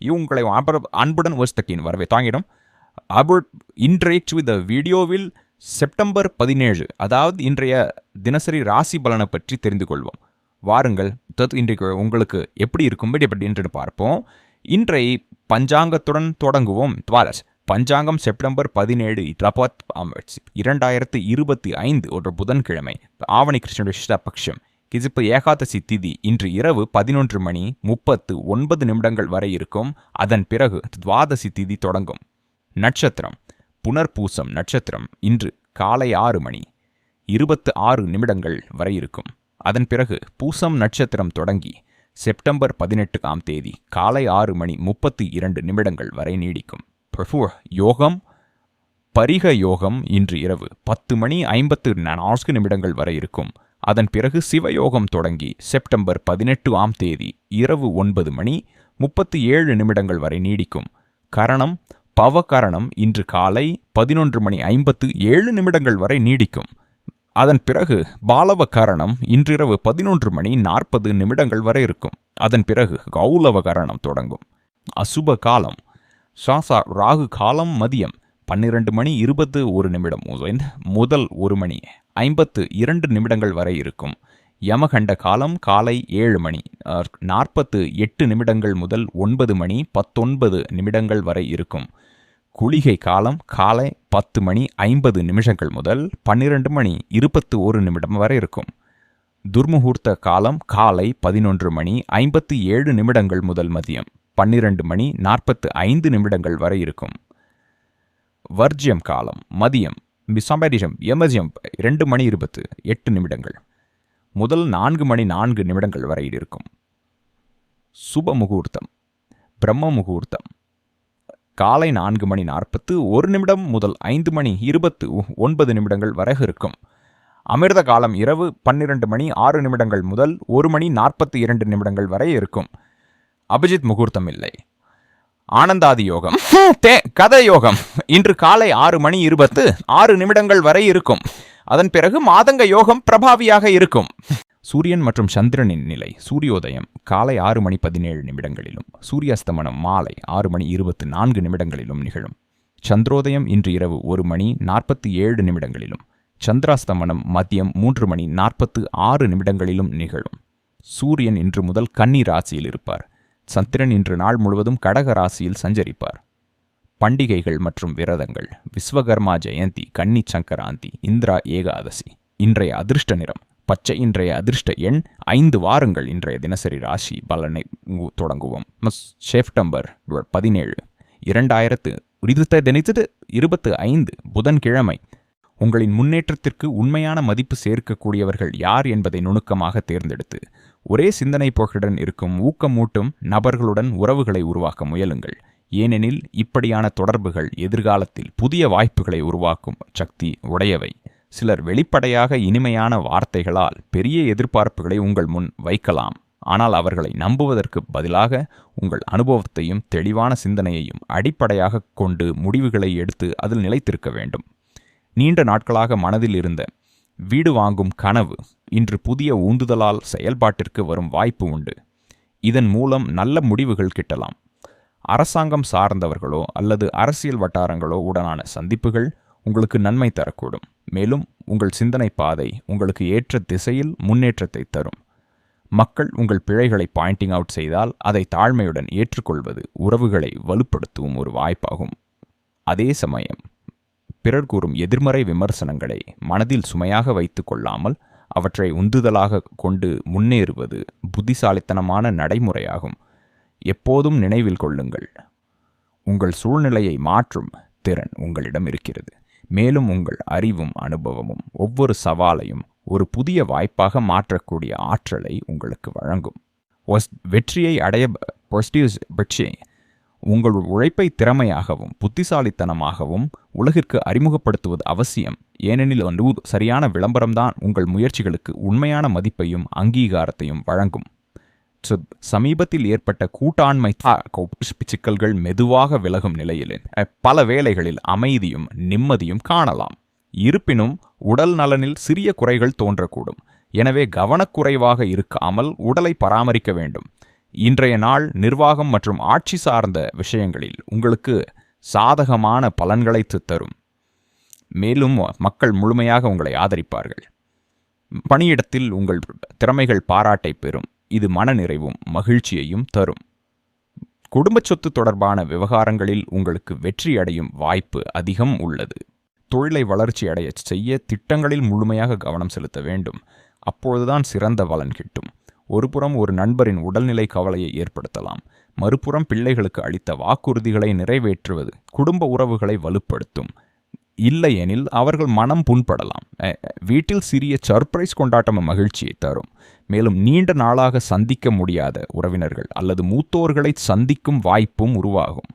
இவங்களை அன்புடன் வஸ்தக்கின் வரவே. தாங்கிடும். அபுட் இன்றைய இந்த வீடியோவில் செப்டம்பர் பதினேழு அதாவது இன்றைய தினசரி ராசி பலனை பற்றி தெரிந்து கொள்வோம். வாருங்கள் இன்றைக்கு உங்களுக்கு எப்படி இருக்கும் எப்படி என்று பார்ப்போம். இன்றை பஞ்சாங்கத்துடன் தொடங்குவோம். துவாரஸ் பஞ்சாங்கம் செப்டம்பர் பதினேழு ரபாத் இரண்டாயிரத்து இருபத்தி ஐந்து ஒரு புதன்கிழமை ஆவணி கிருஷ்ண பக்ஷம். கிசிப்பு ஏகாதசி திதி இன்று இரவு பதினொன்று மணி முப்பத்து ஒன்பது நிமிடங்கள் வரை இருக்கும். அதன் பிறகு துவாதசி திதி தொடங்கும். நட்சத்திரம். புனர்பூசம் நட்சத்திரம். இன்று காலை ஆறு மணி இருபத்து ஆறு நிமிடங்கள் வரை இருக்கும். அதன் பிறகு பூசம் நட்சத்திரம் தொடங்கி செப்டம்பர் பதினெட்டுக்காம் தேதி காலை ஆறு மணி முப்பத்தி இரண்டு நிமிடங்கள் வரை நீடிக்கும். யோகம். பரிக யோகம் இன்று இரவு பத்து மணி ஐம்பத்து நான்கு நிமிடங்கள் வரை இருக்கும். அதன் பிறகு சிவயோகம் தொடங்கி செப்டம்பர் பதினெட்டு ஆம் தேதி இரவு ஒன்பது மணி முப்பத்தி ஏழு நிமிடங்கள் வரை நீடிக்கும். கரணம் பவகரணம் இன்று காலை பதினொன்று மணி ஐம்பத்து ஏழு நிமிடங்கள் வரை நீடிக்கும். அதன் பிறகு பாலவ கரணம் இன்றிரவு பதினொன்று மணி நாற்பது நிமிடங்கள் வரை இருக்கும். அதன் பிறகு கௌலவ கரணம் தொடங்கும். அசுப காலம். சாசா ராகு காலம் மதியம் பன்னிரண்டு மணி இருபத்து ஒரு நிமிடம் முதல் ஒரு மணி ஐம்பத்து இரண்டு நிமிடங்கள் வரை இருக்கும். யமகண்ட காலம் காலை ஏழு மணி. நாற்பத்து எட்டு நிமிடங்கள் முதல் ஒன்பது மணி பத்தொன்பது நிமிடங்கள் வரை இருக்கும். குளிகை காலம் காலை பத்து மணி ஐம்பது நிமிஷங்கள் முதல் பன்னிரண்டு மணி இருபத்து ஒரு நிமிடம் வரை இருக்கும். துர்முகூர்த்த காலம் காலை பதினொன்று மணி ஐம்பத்து ஏழு நிமிடங்கள் முதல் மதியம் பன்னிரண்டு மணி நாற்பத்து ஐந்து நிமிடங்கள் வரை இருக்கும். வர்ஜியம் காலம் மதியம் மிசாம்பரிஷம் எமர்ஜியம் இரண்டு மணி இருபத்து எட்டு நிமிடங்கள் முதல் நான்கு மணி நான்கு நிமிடங்கள் வரை இருக்கும் சுப முகூர்த்தம் பிரம்ம முகூர்த்தம் காலை நான்கு மணி நாற்பத்து ஒரு நிமிடம் முதல் ஐந்து மணி இருபத்து ஒன்பது நிமிடங்கள் வரை இருக்கும் அமிர்த காலம் இரவு பன்னிரண்டு மணி ஆறு நிமிடங்கள் முதல் ஒரு மணி நாற்பத்தி இரண்டு நிமிடங்கள் வரை இருக்கும் அபிஜித் முகூர்த்தம் இல்லை ஆனந்தாதி யோகம் தே கதை யோகம் இன்று காலை ஆறு மணி இருபத்து ஆறு நிமிடங்கள் வரை இருக்கும். அதன் பிறகு மாதங்க யோகம் பிரபாவியாக இருக்கும். சூரியன் மற்றும் சந்திரனின் நிலை. சூரியோதயம் காலை ஆறு மணி பதினேழு நிமிடங்களிலும். சூரியஸ்தமனம் மாலை ஆறு மணி இருபத்து நான்கு நிமிடங்களிலும் நிகழும். சந்திரோதயம் இன்று இரவு ஒரு மணி நாற்பத்தி ஏழு நிமிடங்களிலும். சந்திராஸ்தமனம் மதியம் மூன்று மணி நாற்பத்து ஆறு நிமிடங்களிலும் நிகழும். சூரியன் இன்று முதல் கன்னி ராசியில் இருப்பார். சந்திரன் இன்று நாள் முழுவதும் கடக ராசியில் சஞ்சரிப்பார். பண்டிகைகள் மற்றும் விரதங்கள். விஸ்வகர்மா ஜெயந்தி கன்னி சங்கராந்தி இந்திரா ஏகாதசி. இன்றைய அதிர்ஷ்ட நிறம். பச்சை இன்றைய அதிர்ஷ்ட எண். ஐந்து வாரங்கள் இன்றைய தினசரி ராசி பலனை தொடங்குவோம். செப்டம்பர் பதினேழு. இரண்டாயிரத்து திணித்தது இருபத்து ஐந்து புதன்கிழமை. உங்களின் முன்னேற்றத்திற்கு உண்மையான மதிப்பு சேர்க்கக்கூடியவர்கள் யார் என்பதை நுணுக்கமாக தேர்ந்தெடுத்து ஒரே சிந்தனை போக்குடன் இருக்கும் ஊக்கமூட்டும் நபர்களுடன் உறவுகளை உருவாக்க முயலுங்கள். ஏனெனில் இப்படியான தொடர்புகள் எதிர்காலத்தில் புதிய வாய்ப்புகளை உருவாக்கும் சக்தி உடையவை. சிலர் வெளிப்படையாக இனிமையான வார்த்தைகளால் பெரிய எதிர்பார்ப்புகளை உங்கள் முன் வைக்கலாம். ஆனால் அவர்களை நம்புவதற்கு பதிலாக உங்கள் அனுபவத்தையும் தெளிவான சிந்தனையையும் அடிப்படையாக கொண்டு முடிவுகளை எடுத்து அதில் நிலைத்திருக்க வேண்டும். நீண்ட நாட்களாக மனதில் இருந்த வீடு வாங்கும் கனவு இன்று புதிய ஊந்துதலால் செயல்பாட்டிற்கு வரும் வாய்ப்பு உண்டு. இதன் மூலம் நல்ல முடிவுகள் கிட்டலாம். அரசாங்கம் சார்ந்தவர்களோ அல்லது அரசியல் வட்டாரங்களோ உடனான சந்திப்புகள் உங்களுக்கு நன்மை தரக்கூடும். மேலும் உங்கள் சிந்தனை பாதை உங்களுக்கு ஏற்ற திசையில் முன்னேற்றத்தை தரும். மக்கள் உங்கள் பிழைகளை பாயிண்டிங் அவுட் செய்தால் அதை தாழ்மையுடன் ஏற்றுக்கொள்வது உறவுகளை வலுப்படுத்தும் ஒரு வாய்ப்பாகும். அதே சமயம் பிறர் கூறும் எதிர்மறை விமர்சனங்களை மனதில் சுமையாக வைத்து கொள்ளாமல் அவற்றை உந்துதலாக கொண்டு முன்னேறுவது புத்திசாலித்தனமான நடைமுறையாகும். எப்போதும் நினைவில் கொள்ளுங்கள். உங்கள் சூழ்நிலையை மாற்றும் திறன் உங்களிடம் இருக்கிறது. மேலும் உங்கள் அறிவும் அனுபவமும் ஒவ்வொரு சவாலையும் ஒரு புதிய வாய்ப்பாக மாற்றக்கூடிய ஆற்றலை உங்களுக்கு வழங்கும். வெற்றியை அடைய வெற்றி உங்கள் உழைப்பை திறமையாகவும் புத்திசாலித்தனமாகவும் உலகிற்கு அறிமுகப்படுத்துவது அவசியம். ஏனெனில் சரியான விளம்பரம்தான் உங்கள் முயற்சிகளுக்கு உண்மையான மதிப்பையும் அங்கீகாரத்தையும் வழங்கும். சமீபத்தில் ஏற்பட்ட கூட்டாண்மை சிக்கல்கள் மெதுவாக விலகும் நிலையில் பல வேளைகளில் அமைதியும் நிம்மதியும் காணலாம். இருப்பினும் உடல் நலனில் சிறிய குறைகள் தோன்றக்கூடும். எனவே கவனக்குறைவாக இருக்காமல் உடலை பராமரிக்க வேண்டும். இன்றைய நாள் நிர்வாகம் மற்றும் ஆட்சி சார்ந்த விஷயங்களில் உங்களுக்கு சாதகமான பலன்களை தரும். மேலும் மக்கள் முழுமையாக உங்களை ஆதரிப்பார்கள். பணியிடத்தில் உங்கள் திறமைகள் பாராட்டை பெறும். இது மனநிறைவும் மகிழ்ச்சியையும் தரும். குடும்ப சொத்து தொடர்பான விவகாரங்களில் உங்களுக்கு வெற்றி அடையும் வாய்ப்பு அதிகம் உள்ளது. தொழிலை வளர்ச்சி அடைய செய்ய திட்டங்களில் முழுமையாக கவனம் செலுத்த வேண்டும். அப்பொழுதுதான் சிறந்த பலன் கிட்டும். ஒருபுறம் ஒரு நண்பரின் உடல்நிலை கவலையை ஏற்படுத்தலாம். மறுபுறம் பிள்ளைகளுக்கு அளித்த வாக்குறுதிகளை நிறைவேற்றுவது குடும்ப உறவுகளை வலுப்படுத்தும். இல்லையெனில் அவர்கள் மனம் புண்படலாம். வீட்டில் சிறிய சர்ப்ரைஸ் கொண்டாட்டம் மகிழ்ச்சியை தரும். மேலும் நீண்ட நாளாக சந்திக்க முடியாத உறவினர்கள் அல்லது மூத்தோர்களை சந்திக்கும் வாய்ப்பும் உருவாகும்.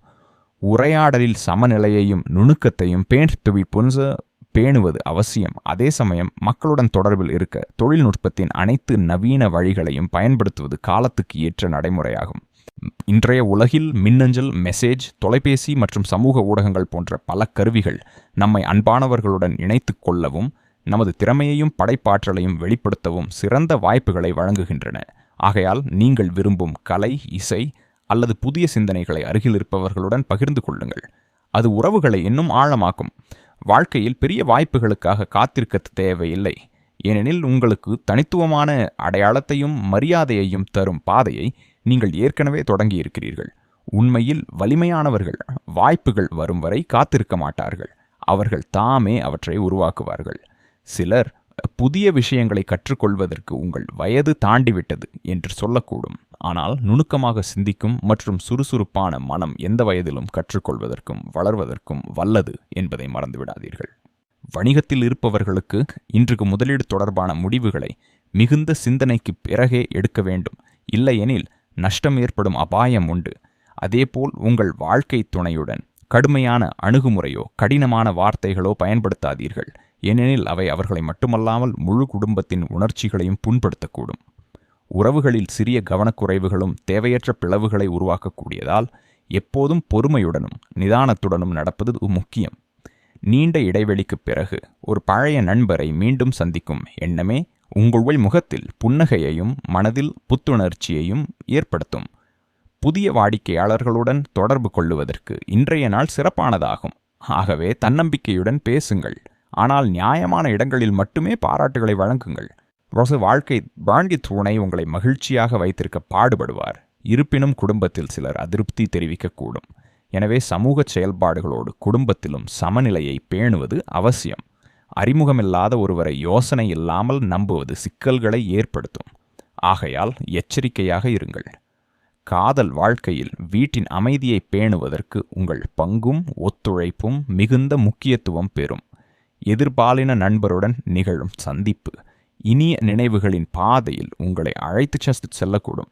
உரையாடலில் சமநிலையையும் நுணுக்கத்தையும் பேணி புன்ச பேணுவது அவசியம். அதே சமயம் மக்களுடன் தொடர்பில் இருக்க தொழில்நுட்பத்தின் அனைத்து நவீன வழிகளையும் பயன்படுத்துவது காலத்துக்கு ஏற்ற நடைமுறையாகும். இன்றைய உலகில் மின்னஞ்சல் மெசேஜ் தொலைபேசி மற்றும் சமூக ஊடகங்கள் போன்ற பல கருவிகள் நம்மை அன்பானவர்களுடன் இணைத்து கொள்ளவும் நமது திறமையையும் படைப்பாற்றலையும் வெளிப்படுத்தவும் சிறந்த வாய்ப்புகளை வழங்குகின்றன. ஆகையால் நீங்கள் விரும்பும் கலை இசை அல்லது புதிய சிந்தனைகளை அருகில் இருப்பவர்களுடன் பகிர்ந்து கொள்ளுங்கள். அது உறவுகளை இன்னும் ஆழமாக்கும். வாழ்க்கையில் பெரிய வாய்ப்புகளுக்காக காத்திருக்க தேவையில்லை. ஏனெனில் உங்களுக்கு தனித்துவமான அடையாளத்தையும் மரியாதையையும் தரும் பாதையை நீங்கள் ஏற்கனவே தொடங்கியிருக்கிறீர்கள். உண்மையில் வலிமையானவர்கள் வாய்ப்புகள் வரும் வரை காத்திருக்க மாட்டார்கள். அவர்கள் தாமே அவற்றை உருவாக்குவார்கள். சிலர் புதிய விஷயங்களை கற்றுக்கொள்வதற்கு உங்கள் வயது தாண்டிவிட்டது என்று சொல்லக்கூடும். ஆனால் நுணுக்கமாக சிந்திக்கும் மற்றும் சுறுசுறுப்பான மனம் எந்த வயதிலும் கற்றுக்கொள்வதற்கும் வளர்வதற்கும் வல்லது என்பதை மறந்துவிடாதீர்கள். வணிகத்தில் இருப்பவர்களுக்கு இன்றுக்கு முதலீடு தொடர்பான முடிவுகளை மிகுந்த சிந்தனைக்கு பிறகே எடுக்க வேண்டும். இல்லையெனில் நஷ்டம் ஏற்படும் அபாயம் உண்டு. அதேபோல் உங்கள் வாழ்க்கை துணையுடன் கடுமையான அணுகுமுறையோ கடினமான வார்த்தைகளோ பயன்படுத்தாதீர்கள். ஏனெனில் அவை அவர்களை மட்டுமல்லாமல் முழு குடும்பத்தின் உணர்ச்சிகளையும் புண்படுத்தக்கூடும். உறவுகளில் சிறிய கவனக்குறைவுகளும் தேவையற்ற பிளவுகளை உருவாக்கக்கூடியதால் எப்போதும் பொறுமையுடனும் நிதானத்துடனும் நடப்பது முக்கியம். நீண்ட இடைவெளிக்குப் பிறகு ஒரு பழைய நண்பரை மீண்டும் சந்திக்கும் எண்ணமே உங்கள் முகத்தில் புன்னகையையும் மனதில் புத்துணர்ச்சியையும் ஏற்படுத்தும். புதிய வாடிக்கையாளர்களுடன் தொடர்பு கொள்ளுவதற்கு இன்றைய நாள் சிறப்பானதாகும். ஆகவே தன்னம்பிக்கையுடன் பேசுங்கள். ஆனால் நியாயமான இடங்களில் மட்டுமே பாராட்டுகளை வழங்குங்கள். வாழ்க்கை வாழ்க்கை துணை உங்களை மகிழ்ச்சியாக வைத்திருக்க பாடுபடுவார். இருப்பினும் குடும்பத்தில் சிலர் அதிருப்தி தெரிவிக்கக்கூடும். எனவே சமூக செயல்பாடுகளோடு குடும்பத்திலும் சமநிலையை பேணுவது அவசியம். அறிமுகமில்லாத ஒருவரை யோசனை இல்லாமல் நம்புவது சிக்கல்களை ஏற்படுத்தும். ஆகையால் எச்சரிக்கையாக இருங்கள். காதல் வாழ்க்கையில் வீட்டின் அமைதியை பேணுவதற்கு உங்கள் பங்கும் ஒத்துழைப்பும் மிகுந்த முக்கியத்துவம் பெறும். எதிர்பாலின நண்பருடன் நிகழும் சந்திப்பு. இனிய நினைவுகளின் பாதையில் உங்களை அழைத்து செல்லக்கூடும்.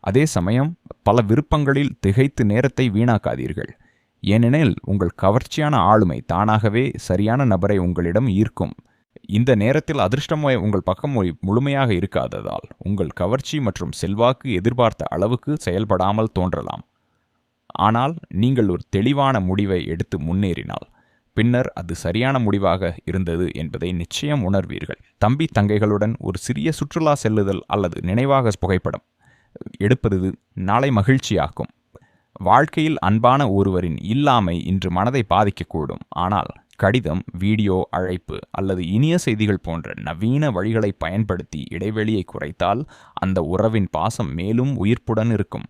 அதே சமயம் பல விருப்பங்களில் திகைத்து நேரத்தை வீணாக்காதீர்கள். ஏனெனில் உங்கள் கவர்ச்சியான ஆளுமை தானாகவே சரியான நபரை உங்களிடம் ஈர்க்கும். இந்த நேரத்தில் அதிர்ஷ்டம் உங்கள் பக்கம் முழுமையாக இருக்காததால் உங்கள் கவர்ச்சி மற்றும் செல்வாக்கு எதிர்பார்த்த அளவுக்கு செயல்படாமல் தோன்றலாம். ஆனால் நீங்கள் ஒரு தெளிவான முடிவை எடுத்து முன்னேறினால் பின்னர் அது சரியான முடிவாக இருந்தது என்பதை நிச்சயம் உணர்வீர்கள். தம்பி தங்கைகளுடன் ஒரு சிறிய சுற்றுலா செல்லுதல் அல்லது நினைவாக புகைப்படம் எடுப்பது நாளை மகிழ்ச்சியாக்கும். வாழ்க்கையில் அன்பான ஒருவரின் இல்லாமை இன்று மனதை பாதிக்கக்கூடும். ஆனால் கடிதம் வீடியோ அழைப்பு அல்லது இனிய செய்திகள் போன்ற நவீன வழிகளை பயன்படுத்தி இடைவெளியை குறைத்தால் அந்த உறவின் பாசம் மேலும் உயிர்ப்புடன் இருக்கும்.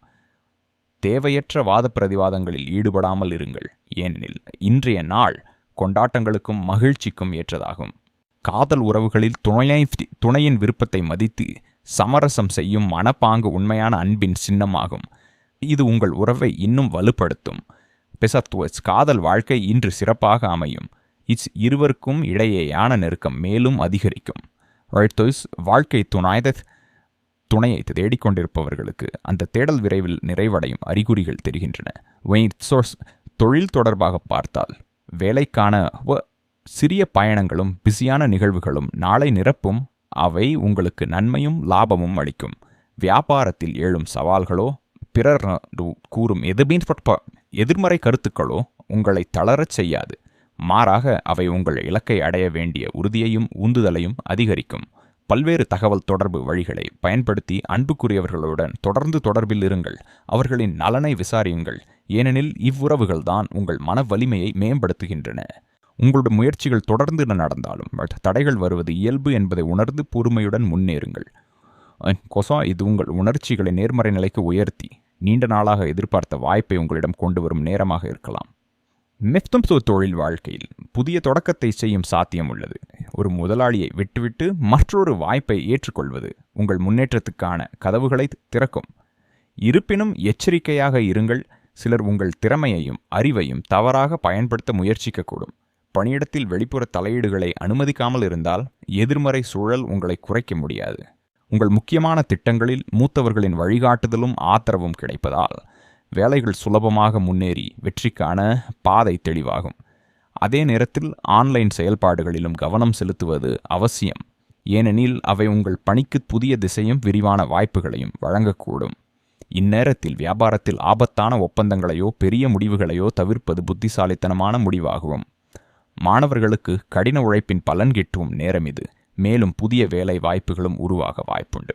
தேவையற்ற வாத பிரதிவாதங்களில் ஈடுபடாமல் இருங்கள். ஏனெனில் இன்றைய நாள் கொண்டாட்டங்களுக்கும் மகிழ்ச்சிக்கும் ஏற்றதாகும். காதல் உறவுகளில் துணை துணையின் விருப்பத்தை மதித்து சமரசம் செய்யும் மனப்பாங்கு உண்மையான அன்பின் சின்னமாகும். இது உங்கள் உறவை இன்னும் வலுப்படுத்தும். பெசத்துவஸ் காதல் வாழ்க்கை இன்று சிறப்பாக அமையும். இட்ஸ் இருவருக்கும் இடையேயான நெருக்கம் மேலும் அதிகரிக்கும். வாழ்க்கை துணாய்த துணையை தேடிக்கொண்டிருப்பவர்களுக்கு அந்த தேடல் விரைவில் நிறைவடையும் அறிகுறிகள் தெரிகின்றன. தொழில் தொடர்பாக பார்த்தால். வேலைக்கான சிறிய பயணங்களும் பிஸியான நிகழ்வுகளும் நாளை நிரப்பும் அவை உங்களுக்கு நன்மையும் லாபமும் அளிக்கும். வியாபாரத்தில் எழும் சவால்களோ பிறர் கூறும் எதிர்பின் எதிர்மறை கருத்துக்களோ உங்களை தளரச் செய்யாது. மாறாக அவை உங்கள் இலக்கை அடைய வேண்டிய உறுதியையும் உந்துதலையும் அதிகரிக்கும். பல்வேறு தகவல் தொடர்பு வழிகளை பயன்படுத்தி அன்புக்குரியவர்களுடன் தொடர்ந்து தொடர்பில் இருங்கள். அவர்களின் நலனை விசாரியுங்கள். ஏனெனில் இவ்வுறவுகள்தான் உங்கள் மன வலிமையை மேம்படுத்துகின்றன. உங்களுடைய முயற்சிகள் தொடர்ந்து நடந்தாலும் தடைகள் வருவது இயல்பு என்பதை உணர்ந்து பொறுமையுடன் முன்னேறுங்கள். கொசா இது உங்கள் உணர்ச்சிகளை நேர்மறை நிலைக்கு உயர்த்தி நீண்ட நாளாக எதிர்பார்த்த வாய்ப்பை உங்களிடம் கொண்டு வரும் நேரமாக இருக்கலாம். மெஃப்தம்சோ தொழில் வாழ்க்கையில் புதிய தொடக்கத்தை செய்யும் சாத்தியம் உள்ளது. ஒரு முதலாளியை விட்டுவிட்டு மற்றொரு வாய்ப்பை ஏற்றுக்கொள்வது உங்கள் முன்னேற்றத்துக்கான கதவுகளை திறக்கும். இருப்பினும் எச்சரிக்கையாக இருங்கள் சிலர் உங்கள் திறமையையும் அறிவையும் தவறாக பயன்படுத்த முயற்சிக்கக்கூடும். பணியிடத்தில் வெளிப்புற தலையீடுகளை அனுமதிக்காமல் இருந்தால் எதிர்மறை சூழல் உங்களை குறைக்க முடியாது. உங்கள் முக்கியமான திட்டங்களில் மூத்தவர்களின் வழிகாட்டுதலும் ஆதரவும் கிடைப்பதால் வேலைகள் சுலபமாக முன்னேறி வெற்றிக்கான பாதை தெளிவாகும். அதே நேரத்தில் ஆன்லைன் செயல்பாடுகளிலும் கவனம் செலுத்துவது அவசியம். ஏனெனில் அவை உங்கள் பணிக்கு புதிய திசையும் விரிவான வாய்ப்புகளையும் வழங்கக்கூடும். இந்நேரத்தில் வியாபாரத்தில் ஆபத்தான ஒப்பந்தங்களையோ பெரிய முடிவுகளையோ தவிர்ப்பது புத்திசாலித்தனமான முடிவாகும். மாணவர்களுக்கு கடின உழைப்பின் பலன் கிட்டும் நேரம் இது. மேலும் புதிய வேலை வாய்ப்புகளும் உருவாக வாய்ப்புண்டு.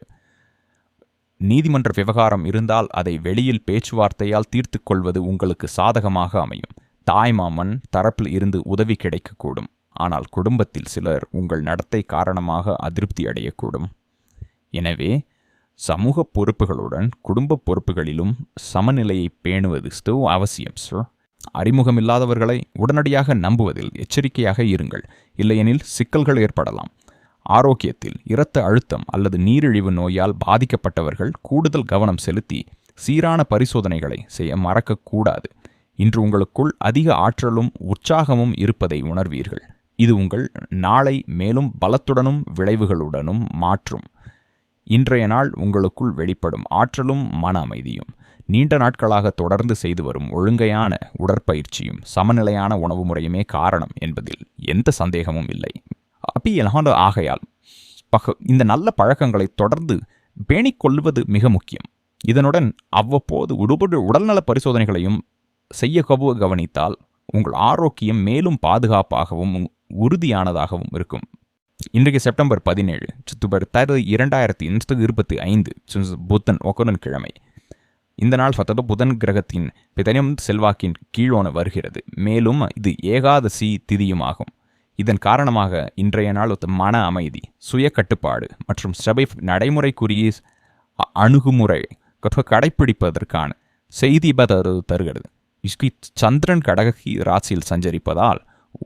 நீதிமன்ற விவகாரம் இருந்தால் அதை வெளியில் பேச்சுவார்த்தையால் தீர்த்து கொள்வது உங்களுக்கு சாதகமாக அமையும். தாய்மாமன் தரப்பில் இருந்து உதவி கிடைக்கக்கூடும். ஆனால் குடும்பத்தில் சிலர் உங்கள் நடத்தை காரணமாக அதிருப்தி அடையக்கூடும். எனவே சமூக பொறுப்புகளுடன் குடும்ப பொறுப்புகளிலும் சமநிலையை பேணுவது ஸ்டோ அவசியம் சார் அறிமுகமில்லாதவர்களை உடனடியாக நம்புவதில் எச்சரிக்கையாக இருங்கள். இல்லையெனில் சிக்கல்கள் ஏற்படலாம். ஆரோக்கியத்தில் இரத்த அழுத்தம் அல்லது நீரிழிவு நோயால் பாதிக்கப்பட்டவர்கள் கூடுதல் கவனம் செலுத்தி சீரான பரிசோதனைகளை செய்ய மறக்கக்கூடாது. இன்று உங்களுக்குள் அதிக ஆற்றலும் உற்சாகமும் இருப்பதை உணர்வீர்கள். இது உங்கள் நாளை மேலும் பலத்துடனும் விளைவுகளுடனும் மாற்றும். இன்றைய நாள் உங்களுக்குள் வெளிப்படும் ஆற்றலும் மன அமைதியும் நீண்ட நாட்களாக தொடர்ந்து செய்து வரும் ஒழுங்கையான உடற்பயிற்சியும் சமநிலையான உணவு முறையுமே காரணம் என்பதில் எந்த சந்தேகமும் இல்லை. அப்பி ஆகையால் பக இந்த நல்ல பழக்கங்களை தொடர்ந்து பேணிக்கொள்வது மிக முக்கியம். இதனுடன் அவ்வப்போது உடுபடு உடல்நல பரிசோதனைகளையும் செய்ய கவனித்தால் உங்கள் ஆரோக்கியம் மேலும் பாதுகாப்பாகவும் உறுதியானதாகவும் இருக்கும். இன்றைக்கு செப்டம்பர் பதினேழு சித்துபர் தரு இரண்டாயிரத்தி இருபத்தி ஐந்து புத்தன் ஒக்கரன் கிழமை. இந்த நாள் சத்தத புதன் கிரகத்தின் பிதனம் செல்வாக்கின் கீழோன வருகிறது. மேலும் இது ஏகாதசி திதியுமாகும். இதன் காரணமாக இன்றைய நாள் மன அமைதி சுய கட்டுப்பாடு மற்றும் சபை நடைமுறைக்குரிய அணுகுமுறை கடைப்பிடிப்பதற்கான செய்தி தருகிறது. சந்திரன் கடகி ராசியில் சஞ்சரிப்பதால்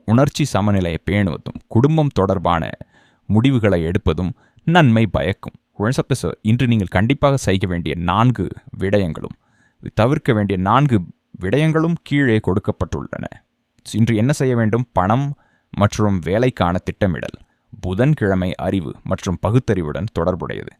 உணர்ச்சி சமநிலையை பேணுவதும் குடும்பம் தொடர்பான முடிவுகளை எடுப்பதும் நன்மை பயக்கும். குழந்தை இன்று நீங்கள் கண்டிப்பாக செய்ய வேண்டிய நான்கு விடயங்களும் தவிர்க்க வேண்டிய நான்கு விடயங்களும் கீழே கொடுக்கப்பட்டுள்ளன. இன்று என்ன செய்ய வேண்டும்? பணம் மற்றும் வேலைக்கான திட்டமிடல் புதன்கிழமை அறிவு மற்றும் பகுத்தறிவுடன் தொடர்புடையது.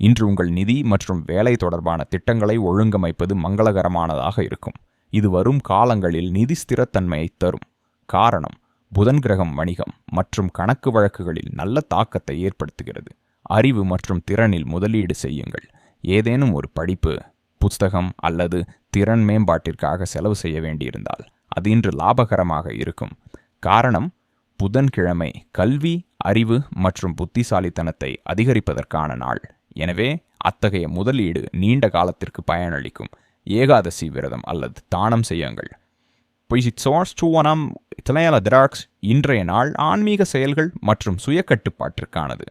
இன்று உங்கள் நிதி மற்றும் வேலை தொடர்பான திட்டங்களை ஒழுங்கமைப்பது மங்களகரமானதாக இருக்கும். இது வரும் காலங்களில் நிதி ஸ்திரத்தன்மையை தரும். காரணம் புதன் கிரகம் வணிகம் மற்றும் கணக்கு வழக்குகளில் நல்ல தாக்கத்தை ஏற்படுத்துகிறது. அறிவு மற்றும் திறனில் முதலீடு செய்யுங்கள். ஏதேனும் ஒரு படிப்பு புஸ்தகம் அல்லது திறன் மேம்பாட்டிற்காக செலவு செய்ய வேண்டியிருந்தால் அது இன்று லாபகரமாக இருக்கும். காரணம் புதன்கிழமை கல்வி அறிவு மற்றும் புத்திசாலித்தனத்தை அதிகரிப்பதற்கான நாள். எனவே அத்தகைய முதலீடு நீண்ட காலத்திற்கு பயனளிக்கும். ஏகாதசி விரதம் அல்லது தானம் செய்யுங்கள். இன்றைய நாள் ஆன்மீக செயல்கள் மற்றும் சுய கட்டுப்பாட்டிற்கானது.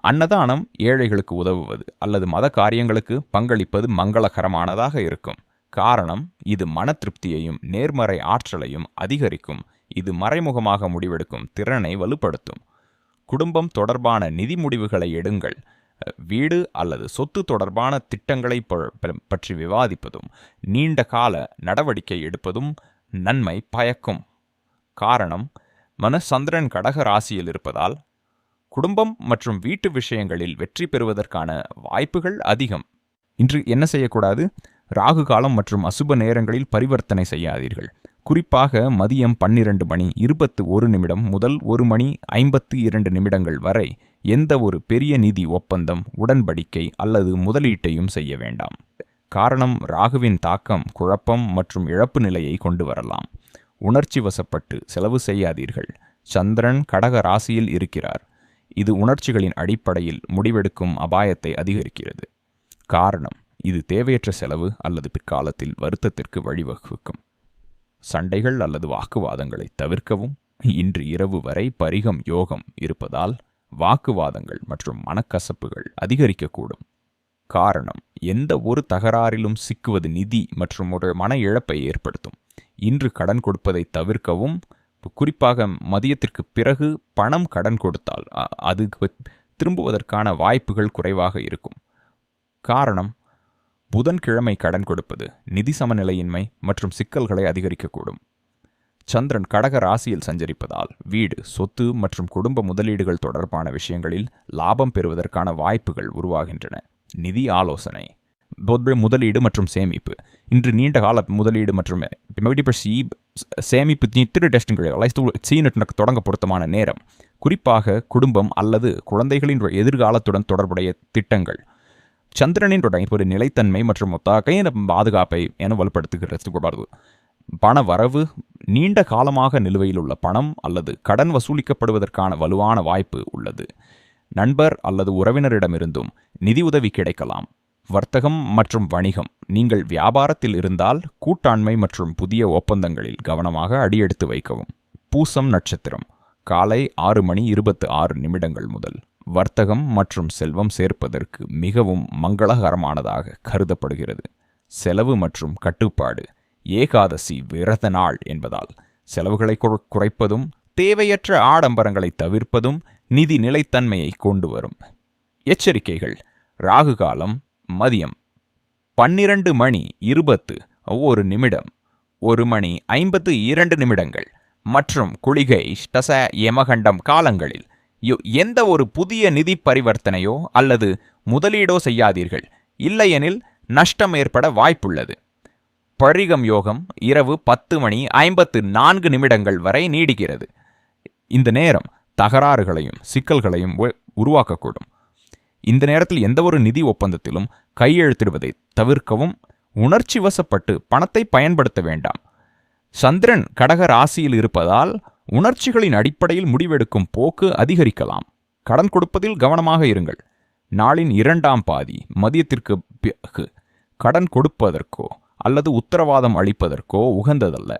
அன்னதானம் ஏழைகளுக்கு உதவுவது அல்லது மத காரியங்களுக்கு பங்களிப்பது மங்களகரமானதாக இருக்கும். காரணம் இது மன திருப்தியையும் நேர்மறை ஆற்றலையும் அதிகரிக்கும். இது மறைமுகமாக முடிவெடுக்கும் திறனை வலுப்படுத்தும். குடும்பம் தொடர்பான நிதி முடிவுகளை எடுங்கள். வீடு அல்லது சொத்து தொடர்பான திட்டங்களை பற்றி விவாதிப்பதும் நீண்ட கால நடவடிக்கை எடுப்பதும் நன்மை பயக்கும். காரணம் மனசந்திரன் கடக ராசியில் இருப்பதால் குடும்பம் மற்றும் வீட்டு விஷயங்களில் வெற்றி பெறுவதற்கான வாய்ப்புகள் அதிகம். இன்று என்ன செய்யக்கூடாது? ராகு காலம் மற்றும் அசுப நேரங்களில் பரிவர்த்தனை செய்யாதீர்கள். குறிப்பாக மதியம் பன்னிரண்டு மணி இருபத்து ஒரு நிமிடம் முதல் ஒரு மணி ஐம்பத்து இரண்டு நிமிடங்கள் வரை எந்த ஒரு பெரிய நிதி ஒப்பந்தம் உடன்படிக்கை அல்லது முதலீட்டையும் செய்ய வேண்டாம். காரணம் ராகுவின் தாக்கம் குழப்பம் மற்றும் இழப்பு நிலையை கொண்டு வரலாம். உணர்ச்சி வசப்பட்டு செலவு செய்யாதீர்கள். சந்திரன் கடக ராசியில் இருக்கிறார். இது உணர்ச்சிகளின் அடிப்படையில் முடிவெடுக்கும் அபாயத்தை அதிகரிக்கிறது. காரணம் இது தேவையற்ற செலவு அல்லது பிற்காலத்தில் வருத்தத்திற்கு வழிவகுக்கும். சண்டைகள் அல்லது வாக்குவாதங்களை தவிர்க்கவும் இன்று இரவு வரை பரிகம் யோகம் இருப்பதால் வாக்குவாதங்கள் மற்றும் மனக்கசப்புகள் அதிகரிக்கக்கூடும். காரணம் எந்த ஒரு தகராறிலும் சிக்குவது நிதி மற்றும் ஒரு மன இழப்பை ஏற்படுத்தும். இன்று கடன் கொடுப்பதை தவிர்க்கவும் குறிப்பாக மதியத்திற்கு பிறகு பணம் கடன் கொடுத்தால் அது திரும்புவதற்கான வாய்ப்புகள் குறைவாக இருக்கும். காரணம் புதன்கிழமை கடன் கொடுப்பது நிதி சமநிலையின்மை மற்றும் சிக்கல்களை அதிகரிக்கக்கூடும். சந்திரன் கடக ராசியில் சஞ்சரிப்பதால் வீடு சொத்து மற்றும் குடும்ப முதலீடுகள் தொடர்பான விஷயங்களில் லாபம் பெறுவதற்கான வாய்ப்புகள் உருவாகின்றன. நிதி ஆலோசனை முதலீடு மற்றும் சேமிப்பு. இன்று நீண்ட கால முதலீடு மற்றும் சேமிப்பு திரு டெஸ்டிங் தொடங்க பொருத்தமான நேரம். குறிப்பாக குடும்பம் அல்லது குழந்தைகளின் எதிர்காலத்துடன் தொடர்புடைய திட்டங்கள். சந்திரனின் ஒரு நிலைத்தன்மை மற்றும் ஒத்தாகையின் பாதுகாப்பை என வலுப்படுத்துகிறது பண வரவு நீண்ட காலமாக நிலுவையில் உள்ள பணம் அல்லது கடன் வசூலிக்கப்படுவதற்கான வலுவான வாய்ப்பு உள்ளது. நண்பர் அல்லது உறவினரிடமிருந்தும் நிதியுதவி கிடைக்கலாம். வர்த்தகம் மற்றும் வணிகம் நீங்கள் வியாபாரத்தில் இருந்தால் கூட்டாண்மை மற்றும் புதிய ஒப்பந்தங்களில் கவனமாக அடியெடுத்து வைக்கவும். பூசம் நட்சத்திரம் காலை ஆறு மணி இருபத்து ஆறு நிமிடங்கள் முதல். வர்த்தகம் மற்றும் செல்வம் சேர்ப்பதற்கு மிகவும் மங்களகரமானதாக கருதப்படுகிறது. செலவு மற்றும் கட்டுப்பாடு ஏகாதசி விரத நாள் என்பதால் செலவுகளை குறைப்பதும் தேவையற்ற ஆடம்பரங்களை தவிர்ப்பதும் நிதி நிலைத்தன்மையை கொண்டு வரும் எச்சரிக்கைகள். ராகு காலம் மதியம். பன்னிரண்டு மணி இருபத்து ஒரு நிமிடம். ஒரு மணி ஐம்பத்து இரண்டு நிமிடங்கள். மற்றும் குளிகை ஸ்டச யமகண்டம் காலங்களில் எந்த ஒரு புதிய நிதி பரிவர்த்தனையோ அல்லது முதலீடோ செய்யாதீர்கள். இல்லையெனில் நஷ்டம் ஏற்பட வாய்ப்புள்ளது. பரிகம் யோகம் இரவு பத்து மணி ஐம்பத்து நான்கு நிமிடங்கள் வரை நீடிக்கிறது. இந்த நேரம் தகராறுகளையும் சிக்கல்களையும் உ- உருவாக்கக்கூடும். இந்த நேரத்தில் எந்த ஒரு நிதி ஒப்பந்தத்திலும் கையெழுத்திடுவதை தவிர்க்கவும் உணர்ச்சி வசப்பட்டு பணத்தை பயன்படுத்த வேண்டாம். சந்திரன் கடக ராசியில் இருப்பதால் உணர்ச்சிகளின் அடிப்படையில் முடிவெடுக்கும் போக்கு அதிகரிக்கலாம். கடன் கொடுப்பதில் கவனமாக இருங்கள். நாளின் இரண்டாம் பாதி மதியத்திற்கு பிறகு கடன் கொடுப்பதற்கோ அல்லது உத்தரவாதம் அளிப்பதற்கோ உகந்ததல்ல.